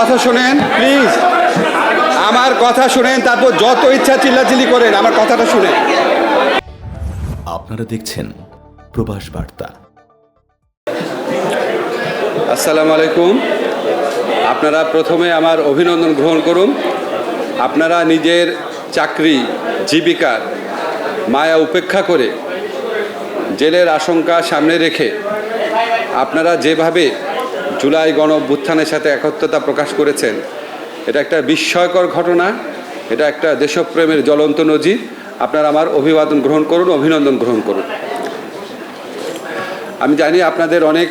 কথা শোনেন প্লিজ আমার কথা শোনেন তারপর যত ইচ্ছা চিল্লাচিল্লি করেন আমার কথাটা শুনেন। আপনারা দেখছেন প্রবাস বার্তা। আসসালামু আলাইকুম। আপনারা প্রথমে আমার অভিনন্দন গ্রহণ করুন। আপনারা নিজের চাকরি জীবিকার মায়া উপেক্ষা করে জেলের আশঙ্কা সামনে রেখে আপনারা যেভাবে জুলাই গণ সাথে একত্রতা প্রকাশ করেছেন। এটা একটা বিস্ময়কর ঘটনা, এটা একটা দেশপ্রেমের জ্বলন্ত নজির। আপনারা আমার অভিবাদন গ্রহণ করুন, অভিনন্দন গ্রহণ করুন। আমি জানি আপনাদের অনেক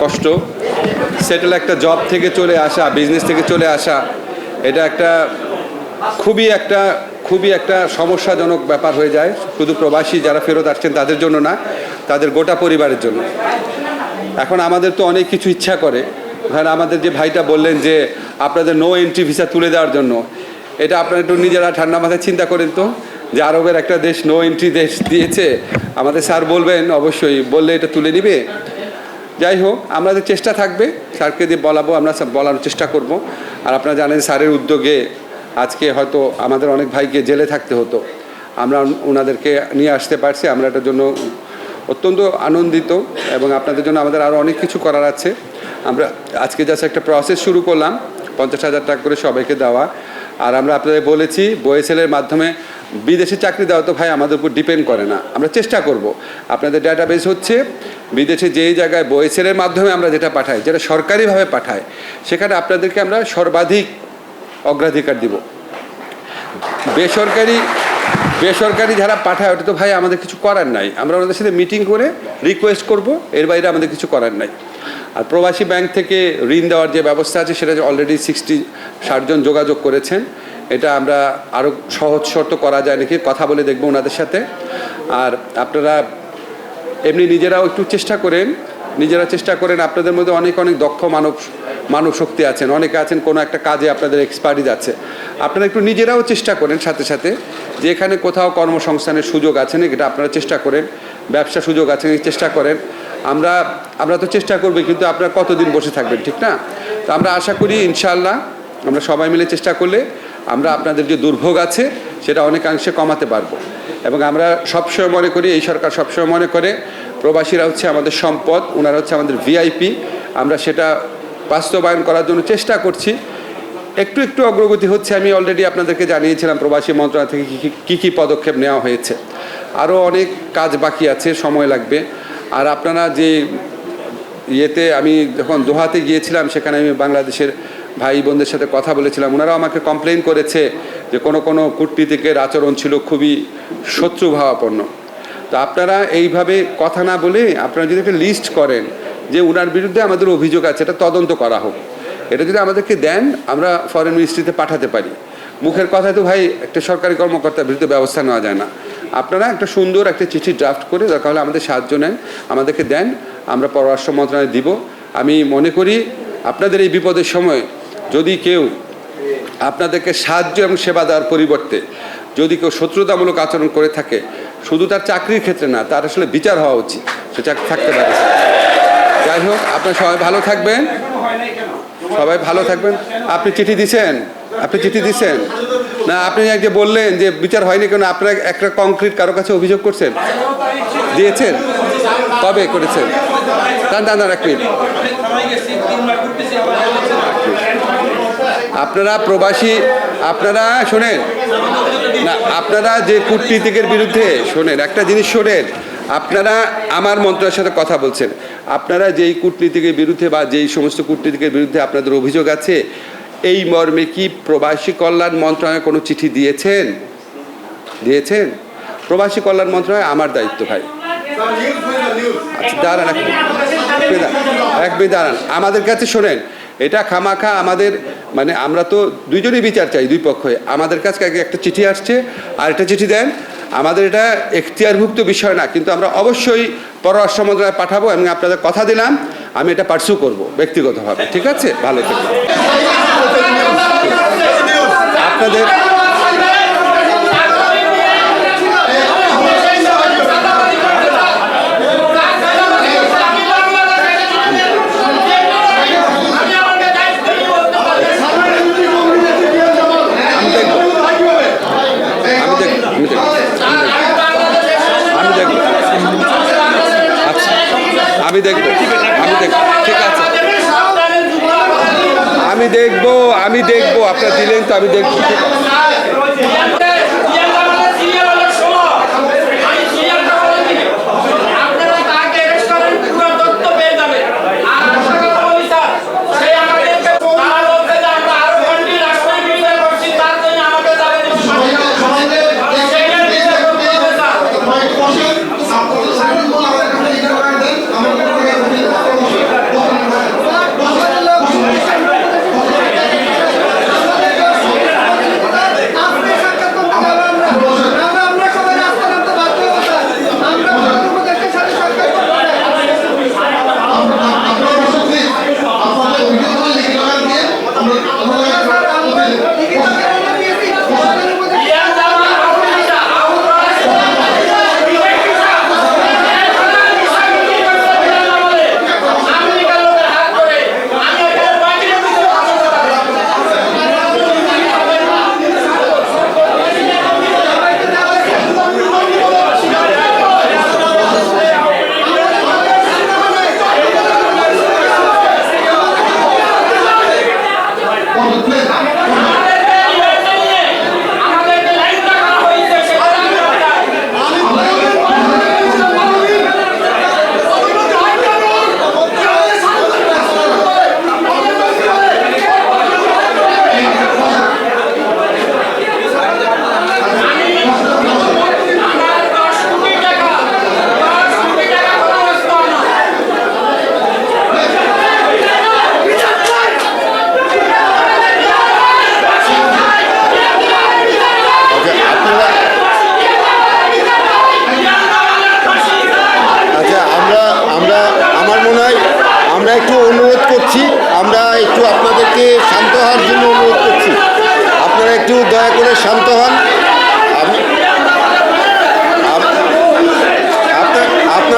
কষ্ট। সেটেল একটা জব থেকে চলে আসা, বিজনেস থেকে চলে আসা, এটা একটা খুবই একটা খুবই একটা সমস্যাজনক ব্যাপার হয়ে যায়। শুধু প্রবাসী যারা ফেরত আসছেন তাদের জন্য না, তাদের গোটা পরিবারের জন্য। এখন আমাদের তো অনেক কিছু ইচ্ছা করে। ধরেন আমাদের যে ভাইটা বললেন যে আপনাদের নো এন্ট্রি ভিসা তুলে দেওয়ার জন্য। এটা আপনারা একটু নিজেরা ঠান্ডা মাথায় চিন্তা করেন তো, যে আরবের একটা দেশ নো এন্ট্রি দেশ দিয়েছে। আমাদের স্যার বলবেন, অবশ্যই বললে এটা তুলে নিবে। যাই হোক আমাদের চেষ্টা থাকবে। স্যারকে দিয়ে বলাবো, আমরা বলার চেষ্টা করব। আর আপনারা জানেন স্যারের উদ্যোগে আজকে হয়তো আমাদের অনেক ভাইকে জেলে থাকতে হতো। আমরা ওনাদেরকে নিয়ে আসতে পারছি, আমরা এটার জন্য অত্যন্ত আনন্দিত এবং আপনাদের জন্য আমাদের আরও অনেক কিছু করার আছে। আমরা আজকে জাস্ট একটা প্রসেস শুরু করলাম, পঞ্চাশ হাজার টাকা করে সবাইকে দেওয়া। আর আমরা আপনাদের বলেছি বয়েসেলের মাধ্যমে বিদেশে চাকরি দেওয়া তো ভাই আমাদের উপর ডিপেন্ড করে না। আমরা চেষ্টা করব। আপনাদের ডাটাবেস হচ্ছে, বিদেশে যেই জায়গায় বয়েসেলের মাধ্যমে আমরা যেটা পাঠাই, যেটা সরকারিভাবে পাঠাই সেখানে আপনাদেরকে আমরা সর্বাধিক অগ্রাধিকার দিব। বেসরকারি বেসরকারি যারা পাঠায়, ওটা তো ভাই আমাদের কিছু করার নাই। আমরা ওনাদের সাথে মিটিং করে রিকোয়েস্ট করব, এর বাইরে আমাদের কিছু করার নাই। আর প্রবাসী ব্যাংক থেকে ঋণ দেওয়ার যে ব্যবস্থা আছে, সেটা অলরেডি সিক্সটি ষাটজন যোগাযোগ করেছেন, এটা আমরা আরও সহজ শর্ত করা যায় নাকি, কথা বলে দেখব ওনাদের সাথে। আর আপনারা এমনি নিজেরাও একটু চেষ্টা করেন, নিজেরা চেষ্টা করেন, আপনাদের মধ্যে অনেক অনেক দক্ষ মানব মানব শক্তি আছেন, অনেকে আছেন, কোনো একটা কাজে আপনাদের এক্সপার্টিজ আছে আপনারা একটু নিজেরাও চেষ্টা করেন সাথে সাথে যে এখানে কোথাও কর্মসংস্থানের সুযোগ আছে নাকি, এটা আপনারা চেষ্টা করেন, ব্যবসা সুযোগ আছে চেষ্টা করেন। আমরা আমরা তো চেষ্টা করব, কিন্তু আপনারা কতদিন বসে থাকবেন, ঠিক না? তো আমরা আশা করি ইনশাআল্লাহ আমরা সবাই মিলে চেষ্টা করলে আমরা আপনাদের যে দুর্ভোগ আছে, সেটা অনেকাংশে কমাতে পারব। এবং আমরা সবসময় মনে করি, এই সরকার সবসময় মনে করে, প্রবাসীরা হচ্ছে আমাদের সম্পদ ওনারা হচ্ছে আমাদের ভিআইপি আমরা সেটা বাস্তবায়ন করার জন্য চেষ্টা করছি। একটু একটু অগ্রগতি হচ্ছে, আমি অলরেডি আপনাদেরকে জানিয়েছিলাম, প্রবাসী মন্ত্রণালয় থেকে কী কী পদক্ষেপ নেওয়া হয়েছে। আরও অনেক কাজ বাকি আছে, সময় লাগবে। আর আপনারা যে ইয়েতে আমি যখন দোহাতে গিয়েছিলাম, সেখানে আমি বাংলাদেশের ভাই বোনদের সাথে কথা বলেছিলাম, ওনারাও আমাকে কমপ্লেন করেছে যে কোনো কোনো কূটনীতিকের আচরণ ছিল খুবই শত্রুভাবাপন্ন। তো আপনারা এইভাবে কথা না বলে আপনারা যদি একটা লিস্ট করেন যে ওনার বিরুদ্ধে আমাদের অভিযোগ আছে, এটা তদন্ত করা হোক। এটা যদি আমাদেরকে দেন, আমরা ফরেন মিনিস্ট্রিতে পাঠাতে পারি। মুখের কথা তো ভাই, একটা সরকারি কর্মকর্তার বিরুদ্ধে ব্যবস্থা নেওয়া যায় না। আপনারা একটা সুন্দর একটা চিঠি ড্রাফট করে দরকার হলে আমাদের সাহায্য নেন, আমাদেরকে দেন, আমরা পররাষ্ট্র মন্ত্রণালয়ে দিব। আমি মনে করি, আপনাদের এই বিপদের সময় যদি কেউ আপনাদেরকে সাহায্য এবং সেবা দেওয়ার পরিবর্তে যদি কেউ শত্রুতামূলক আচরণ করে থাকে, শুধু তার চাকরির ক্ষেত্রে না, তার আসলে বিচার হওয়া উচিত। সে চাকরি থাকতে পারে। যাই হোক, আপনার সবাই ভালো থাকবেন। সবাই ভালো থাকবেন। আপনি চিঠি দিছেন? আপনি চিঠি দিছেন? না, আপনি এক যে বললেন যে বিচার হয়নি কেন, আপনার একটা কংক্রিট কারও কাছে অভিযোগ করছেন? দিয়েছেন? কবে করেছেন? দান দান এক মিনিট। আপনারা প্রবাসী, আপনারা শোনেন। না, আপনারা যে কূটনীতিকের বিরুদ্ধে, শোনেন, একটা জিনিস শোনেন। আপনারা আমার মন্ত্রণালয়ের সাথে কথা বলছেন। আপনারা যেই কূটনীতিকের বিরুদ্ধে বা যেই সমস্ত কূটনীতিকের বিরুদ্ধে আপনাদের অভিযোগ আছে এই মর্মে কি প্রবাসী কল্যাণ মন্ত্রণালয় কোনো চিঠি দিয়েছেন? দিয়েছেন? প্রবাসী কল্যাণ মন্ত্রণালয় আমার দায়িত্ব ভাই। আচ্ছা দাঁড়ান এক মিনিট। দাঁড়ান, আমাদের কাছে শোনেন এটা খামাখা আমাদের মানে আমরা তো দুইজনই বিচার চাই দুই পক্ষে আমাদের কাছে একটা চিঠি আসছে আর একটা চিঠি দেন। আমাদের এটা এখতিয়ারভুক্ত বিষয় না, কিন্তু আমরা অবশ্যই পররাষ্ট্র মন্ত্রণালয়ে পাঠাবো এবং আপনাদের কথা দিলাম, আমি এটা পার্সু করব ব্যক্তিগতভাবে, ঠিক আছে? ভালো থাকবেন আপনাদের আমি দেখব আচ্ছা আমি দেখব আমি দেখব, ঠিক আছে। আমি দেখব আমি দেখব, আপনার দিলেন তো আমি দেখব, ঠিক আছে।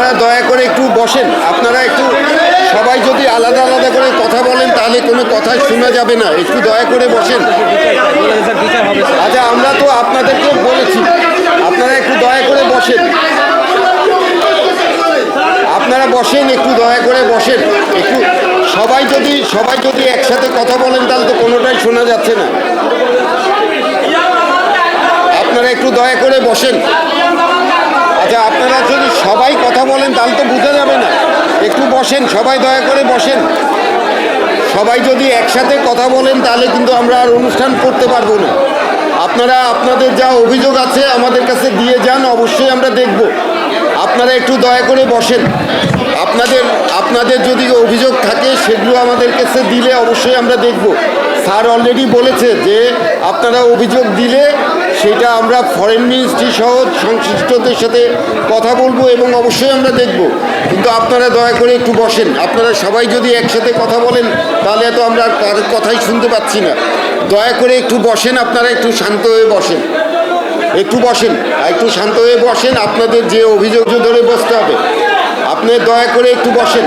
আপনারা দয়া করে একটু বসেন। আপনারা একটু সবাই যদি আলাদা আলাদা করে কথা বলেন, তাহলে কোনো কথা শোনা যাবে না। একটু দয়া করে বসেন। আচ্ছা আমরা তো আপনাদেরকে বলেছি। আপনারা একটু দয়া করে বসেন। আপনারা বসেন, একটু দয়া করে বসেন। একটু সবাই যদি সবাই যদি একসাথে কথা বলেন, তাহলে তো কোনোটাই শোনা যাচ্ছে না। আপনারা একটু দয়া করে বসেন। আচ্ছা আপনারা যদি সবাই কথা তাহলে তো বোঝা যাবে না। একটু বসেন, সবাই দয়া করে বসেন। সবাই যদি একসাথে কথা বলেন, তাহলে কিন্তু আমরা আর অনুষ্ঠান করতে পারব না। আপনারা আপনাদের যা অভিযোগ আছে আমাদের কাছে দিয়ে যান, অবশ্যই আমরা দেখব। আপনারা একটু দয়া করে বসেন। আপনাদের আপনাদের যদি অভিযোগ থাকে, সেগুলো আমাদের কাছে দিলে অবশ্যই আমরা দেখব। স্যার অলরেডি বলেছে যে আপনারা অভিযোগ দিলে সেটা আমরা ফরেন মিনিস্ট্রি সহ সংশ্লিষ্টদের সাথে কথা বলব এবং অবশ্যই আমরা দেখব। কিন্তু আপনারা দয়া করে একটু বসেন। আপনারা সবাই যদি একসাথে কথা বলেন, তাহলে তো আমরা আর কথাই শুনতে পাচ্ছি না। দয়া করে একটু বসেন, আপনারা একটু শান্ত হয়ে বসেন। একটু বসেন, একটু শান্ত হয়ে বসেন, আপনাদের যে অভিযোগ ধরে বসতে হবে। আপনি দয়া করে একটু বসেন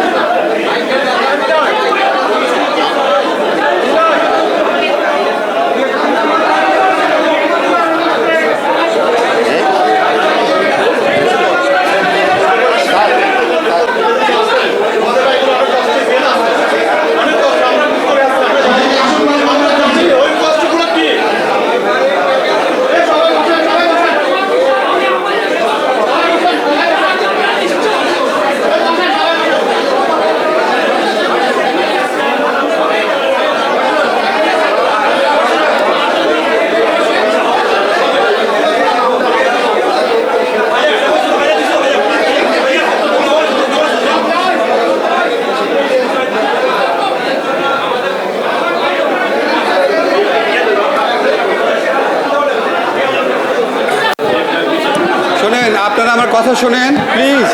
শোনেন আপনারা আমার কথা শোনেন প্লিজ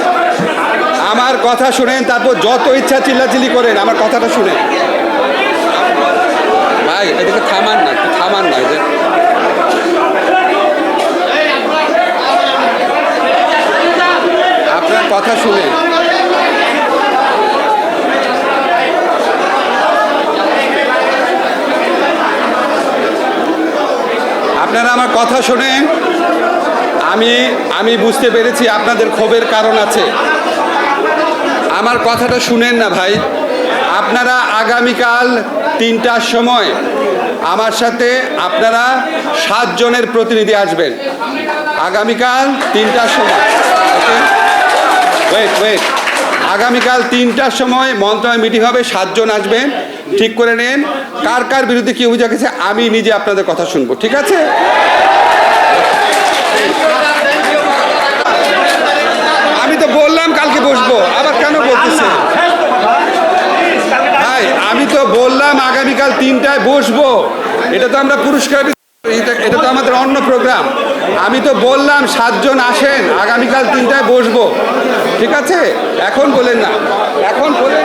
আমার কথা শুনেন তারপর যত ইচ্ছা চিল্লাচিল্লি করেন আমার কথাটা শুনেন। ভাই এদিকে থামান না থামান না আপনার কথা শুনেন। আপনারা আমার কথা শোনেন। আমি আমি বুঝতে পেরেছি আপনাদের ক্ষোভের কারণ আছে। আমার কথাটা শুনেন না ভাই। আপনারা আগামীকাল তিনটার সময় আমার সাথে আপনারা সাতজনের প্রতিনিধি আসবেন। আগামীকাল তিনটার সময়। ওয়েট ওয়েট আগামীকাল তিনটার সময় মন্ত্রণালয় মিটিং হবে, সাতজন আসবেন। ঠিক করে নেন। কার কার বিরুদ্ধে কি অভিযোগ আছে, আমি নিজে আপনাদের কথা শুনব। ঠিক আছে আমি তো বললাম কালকে বসবো আবার কেন বলতেছে ভাই আমি তো বললাম আগামীকাল তিনটায় বসবো। এটা তো আমরা পুরস্কার এটা তো আমাদের অন্য প্রোগ্রাম আমি তো বললাম সাতজন আসেন, আগামীকাল তিনটায় বসবো। ঠিক আছে? এখন বলেন না। এখন বলেন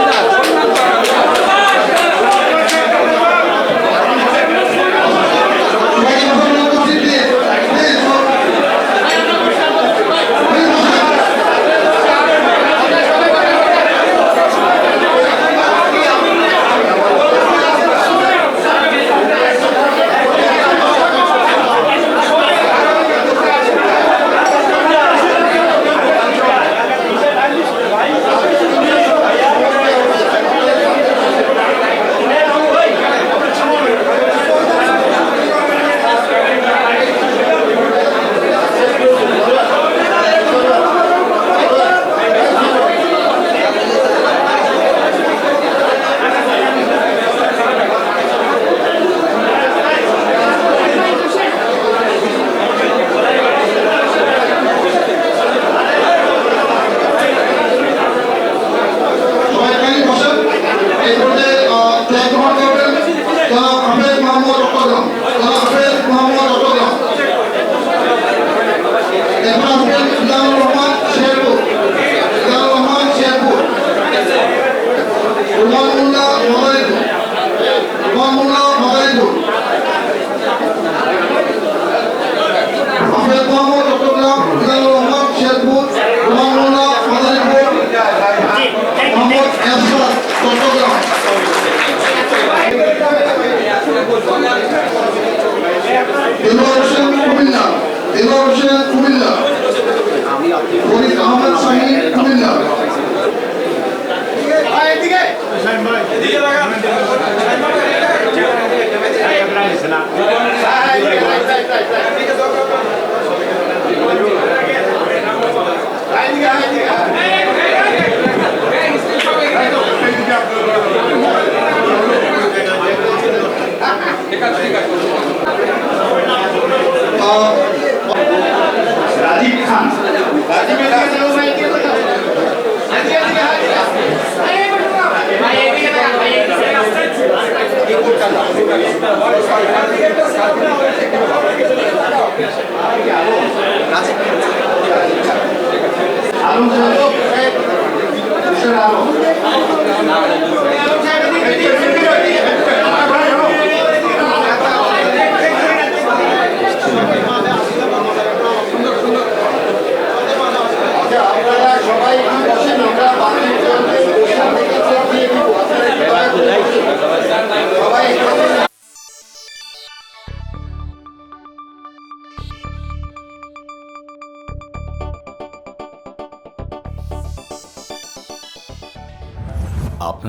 Diga, lagarto.